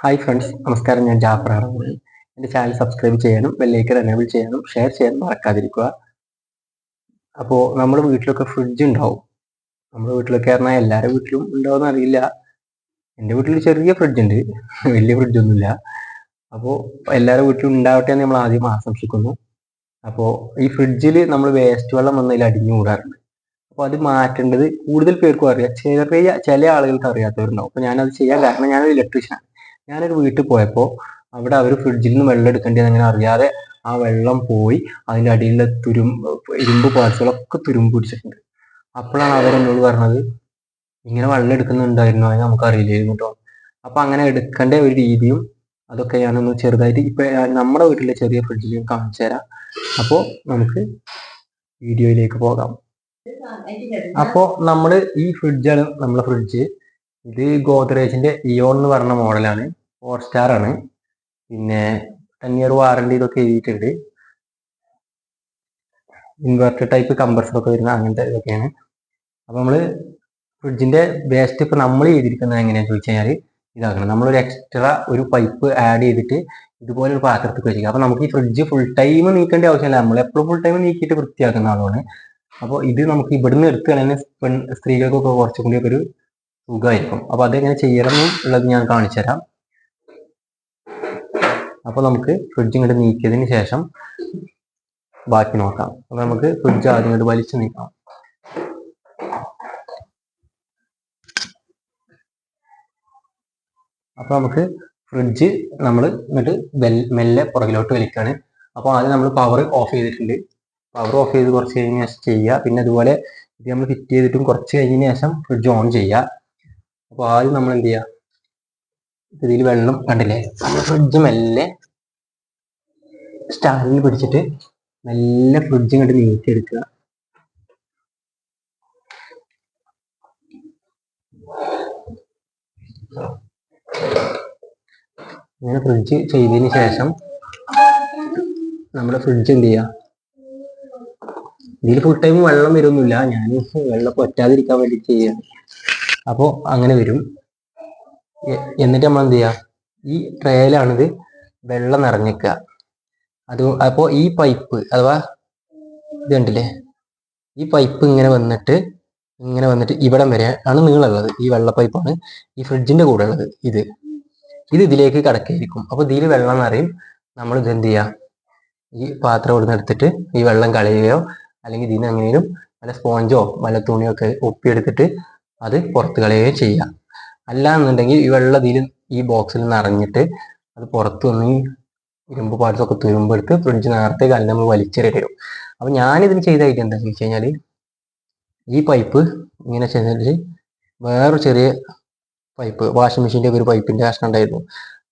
Hi friends നമസ്കാരം ഞാൻ ജാഫർ ആറങ്ങോളി എന്റെ ചാനൽ സബ്സ്ക്രൈബ് ചെയ്യാനും ബെല്ലൈക്കൺ എനേബിൾ ചെയ്യാനും ഷെയർ ചെയ്യാനും മറക്കാതിരിക്കുക. അപ്പോൾ നമ്മുടെ വീട്ടിലൊക്കെ ഫ്രിഡ്ജ് ഉണ്ടാവും. നമ്മുടെ വീട്ടിലൊക്കെ പറഞ്ഞാൽ എല്ലാവരുടെ വീട്ടിലും ഉണ്ടാവുമെന്ന് അറിയില്ല. എന്റെ വീട്ടിൽ ചെറിയ ഫ്രിഡ്ജ് ഉണ്ട്. വലിയ ഫ്രിഡ്ജൊന്നുമില്ല അപ്പോൾ എല്ലാവരുടെ വീട്ടിലും ഉണ്ടാവട്ടെ എന്ന് നമ്മൾ ആദ്യം ആശംസിക്കുന്നു. അപ്പോൾ ഈ ഫ്രിഡ്ജിൽ നമ്മൾ വേസ്റ്റ് വെള്ളം വന്നതിൽ അടിഞ്ഞു കൂടാറുണ്ട്. അപ്പോൾ അത് മാറ്റേണ്ടത് കൂടുതൽ പേർക്കും അറിയാം. ചെറിയ ചില ആളുകൾക്ക് അറിയാത്തവരുണ്ടാവും. അപ്പോൾ ഞാനത് ചെയ്യാൻ കാരണം ഞാനൊരു ഇലക്ട്രീഷ്യനാണ് ഞാനൊരു വീട്ടിൽ പോയപ്പോൾ അവിടെ അവർ ഫ്രിഡ്ജിൽ നിന്ന് വെള്ളം എടുക്കേണ്ടത് അങ്ങനെ അറിയാതെ ആ വെള്ളം പോയി അതിന്റെ അടിയിലെ തുരും ഇരുമ്പ് പാർട്സുകളൊക്കെ തുരുമ്പ് പിടിച്ചിട്ടുണ്ട്. അപ്പോഴാണ് അവരെന്നോട് പറഞ്ഞത് ഇങ്ങനെ വെള്ളം എടുക്കുന്നുണ്ടായിരുന്നു? നമുക്ക് അറിയില്ലായിരുന്നു കേട്ടോ അപ്പം അങ്ങനെ എടുക്കേണ്ട ഒരു രീതിയും അതൊക്കെ ഞാനൊന്ന് ചെറുതായിട്ട് ഇപ്പൊ നമ്മുടെ വീട്ടിലെ ചെറിയ ഫ്രിഡ്ജിൽ കാണിച്ചു തരാം. അപ്പോൾ നമുക്ക് വീഡിയോയിലേക്ക് പോകാം. അപ്പോൾ നമ്മൾ ഈ ഫ്രിഡ്ജാണ് നമ്മളെ ഫ്രിഡ്ജ് ഇത് ഗോദ്രേജിന്റെ ഇയോൺ എന്ന് പറഞ്ഞ മോഡലാണ് ഫോർ സ്റ്റാർ ആണ്. പിന്നെ ടെൻ ഇയർ വാറണ്ടി ഇതൊക്കെ എഴുതിയിട്ടുണ്ട്. ഇൻവെർട്ടർ ടൈപ്പ് കമ്പർസർ ഒക്കെ വരുന്ന അങ്ങനത്തെ ഇതൊക്കെയാണ്. അപ്പൊ നമ്മൾ ഫ്രിഡ്ജിന്റെ വേസ്റ്റ് ഇപ്പൊ നമ്മൾ ചെയ്തിരിക്കുന്നത് എങ്ങനെയാണെന്ന് ചോദിച്ചു കഴിഞ്ഞാൽ ഇതാക്കണം. നമ്മളൊരു എക്സ്ട്രാ ഒരു പൈപ്പ് ആഡ് ചെയ്തിട്ട് ഇതുപോലെ ഒരു പാത്രത്തിൽ വെച്ചിരിക്കുക അപ്പൊ നമുക്ക് ഈ ഫ്രിഡ്ജ് ഫുൾ ടൈം നീക്കേണ്ട ആവശ്യമില്ല. നമ്മൾ എപ്പോഴും ഫുൾ ടൈം നീക്കിയിട്ട് വൃത്തിയാക്കുന്ന ആളാണ്. അപ്പോൾ ഇത് നമുക്ക് ഇവിടുന്ന് എടുത്ത് പെൺ സ്ത്രീകൾക്കൊക്കെ കുറച്ചും കൂടി ഒരു സുഖമായിരിക്കും. അപ്പൊ അതെങ്ങനെ ചെയ്യണം എന്നുള്ളത് ഞാൻ കാണിച്ചു തരാം അപ്പോൾ നമുക്ക് ഫ്രിഡ്ജ് ഇങ്ങോട്ട് നീക്കിയതിന് ശേഷം ബാക്കി നോക്കാം. അപ്പൊ നമുക്ക് ഫ്രിഡ്ജ് ആദ്യം ഇങ്ങോട്ട് വലിച്ചു നീക്കാം. അപ്പൊ നമുക്ക് ഫ്രിഡ്ജ് നമ്മൾ എന്നിട്ട് മെല്ലെ പുറകിലോട്ട് വലിക്കാണ്. അപ്പോൾ ആദ്യം നമ്മൾ പവർ ഓഫ് ചെയ്തിട്ടുണ്ട്. പവർ ഓഫ് ചെയ്ത് കുറച്ച് കഴിഞ്ഞ ശേഷം ചെയ്യുക പിന്നെ അതുപോലെ ഇത് നമ്മൾ ഫിറ്റ് ചെയ്തിട്ടും കുറച്ച് കഴിഞ്ഞതിന് ശേഷം ഫ്രിഡ്ജ് ഓൺ ചെയ്യുക അപ്പോൾ ആദ്യം നമ്മൾ എന്ത് ചെയ്യുക ഇതിൽ വെള്ളം കണ്ടില്ലേ? ഫ്രിഡ്ജ് മെല്ലെ സ്റ്റാൻഡിൽ പിടിച്ചിട്ട് മെല്ലെ ഫ്രിഡ്ജ് ഇങ്ങോട്ട് നീക്കിയെടുക്കുക ഇങ്ങനെ ഫ്രിഡ്ജ് ചെയ്തതിന് ശേഷം നമ്മുടെ ഫ്രിഡ്ജ് എന്ത് ചെയ്യുക? ഇതിൽ ഫുൾ ടൈം വെള്ളം വരുന്നില്ല. ഞാൻ വെള്ളം പൊറ്റാതിരിക്കാൻ വേണ്ടി ചെയ്യുക അപ്പോൾ അങ്ങനെ വരും. എന്നിട്ട് നമ്മൾ എന്ത് ചെയ്യുക ഈ ട്രേയിലാണിത് വെള്ളം നിറഞ്ഞിക്കുക. അത് അപ്പോൾ ഈ പൈപ്പ് അഥവാ ഇത് കണ്ടില്ലേ? ഈ പൈപ്പ് ഇങ്ങനെ വന്നിട്ട് ഇങ്ങനെ വന്നിട്ട് ഇവിടം വരെ ആണ് നീളമുള്ളത് ഈ വെള്ള പൈപ്പാണ് ഈ ഫ്രിഡ്ജിന്റെ കൂടെ ഉള്ളത് ഇത്. ഇത് ഇതിലേക്ക് കടക്കായിരിക്കും അപ്പോൾ ഇതിൽ വെള്ളം നിറയും. നമ്മൾ ഇത് എന്ത് ചെയ്യുക ഈ പാത്രം ഇവിടുന്ന് എടുത്തിട്ട് ഈ വെള്ളം കളയുകയോ അല്ലെങ്കിൽ ഇതിന് എങ്ങനെയും വല്ല സ്പോഞ്ചോ വല്ല തുണിയോ ഒക്കെ ഒപ്പിയെടുത്തിട്ട് അത് പുറത്ത് കളയുകയോ ചെയ്യാം. അല്ല എന്നുണ്ടെങ്കിൽ ഈ വെള്ളം ഇതിൽ ഈ ബോക്സിൽ നിറഞ്ഞിട്ട് അത് പുറത്ത് വന്ന് ഈ ഇരുമ്പ് പാർട്സ് ഒക്കെ തുരുമ്പെടുത്ത് ഫ്രിഡ്ജ് നേരത്തെ കാലം നമ്മൾ വലിച്ചെറിയേണ്ടി അപ്പൊ ഞാനിതിന് ചെയ്തായിട്ട് എന്താണെന്ന് വെച്ച് കഴിഞ്ഞാൽ ഈ പൈപ്പ് ഇങ്ങനെ ചെയ്തിട്ട് വേറൊരു ചെറിയ പൈപ്പ് വാഷിംഗ് മെഷീന്റെ ഒരു പൈപ്പിന്റെ കഷ്ണം ഉണ്ടായിരുന്നു.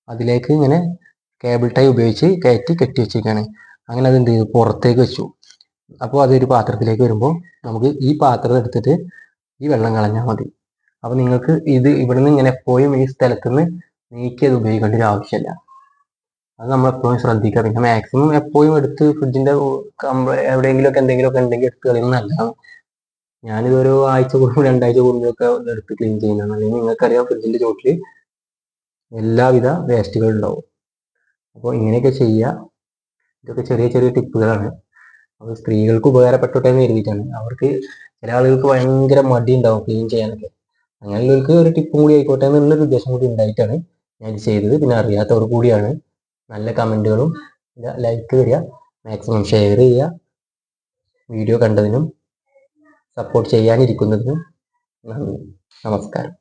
അതിലേക്ക് ഇങ്ങനെ കേബിൾ ടൈ ഉപയോഗിച്ച് കയറ്റി കെട്ടി വെച്ചേക്കാണ്. അങ്ങനെ അത് എന്ത് ചെയ്തു? പുറത്തേക്ക് വെച്ചു. അപ്പോൾ അതൊരു പാത്രത്തിലേക്ക് വരുമ്പോൾ നമുക്ക് ഈ പാത്രം എടുത്തിട്ട് ഈ വെള്ളം കളഞ്ഞാൽ മതി. അപ്പൊ നിങ്ങൾക്ക് ഇത് ഇവിടുന്ന് ഇങ്ങനെ എപ്പോഴും ഈ സ്ഥലത്തുനിന്ന് നീക്കി നീക്കിയത് ഉപയോഗിക്കേണ്ട ഒരു ആവശ്യമില്ല. അത് നമ്മൾ എപ്പോഴും ശ്രദ്ധിക്കുക പിന്നെ മാക്സിമം എപ്പോഴും എടുത്ത് ഫ്രിഡ്ജിന്റെ എവിടെയെങ്കിലും ഒക്കെ എന്തെങ്കിലും ഒക്കെ ഉണ്ടെങ്കിൽ എടുത്ത് കളയുന്നത് നല്ലതാണ്. ഞാനിതൊരു ആഴ്ച കൂടുമ്പോൾ രണ്ടാഴ്ച കൂടുമ്പോഴൊക്കെ എടുത്ത് ക്ലീൻ ചെയ്യുന്നതാണ്. അല്ലെങ്കിൽ നിങ്ങൾക്കറിയാം ഫ്രിഡ്ജിന്റെ ചോട്ടിൽ എല്ലാവിധ വേസ്റ്റുകളും ഉണ്ടാവും. അപ്പോൾ ഇങ്ങനെയൊക്കെ ചെയ്യുക. ഇതൊക്കെ ചെറിയ ചെറിയ ടിപ്പുകളാണ് അപ്പോൾ സ്ത്രീകൾക്ക് ഉപകാരപ്പെട്ടോട്ടെ എന്ന് കരുതിയിട്ടാണ്. അവർക്ക് ചില ആളുകൾക്ക് ഭയങ്കര മടി ഉണ്ടാവും ക്ലീൻ ചെയ്യാനൊക്കെ. അങ്ങനെയുള്ളവർക്ക് ഒരു ടിപ്പും കൂടി ആയിക്കോട്ടെ എന്നുള്ളൊരു ഉദ്ദേശം കൂടി ഉണ്ടായിട്ടാണ് ഞാൻ ചെയ്തത്. പിന്നെ അറിയാത്തവർ കൂടിയാണ് നല്ല കമന്റുകളും ലൈക്ക് തരിക മാക്സിമം ഷെയർ ചെയ്യുക വീഡിയോ കണ്ടതിനും സപ്പോർട്ട് ചെയ്യാനിരിക്കുന്നതിനും നന്ദി. നമസ്കാരം.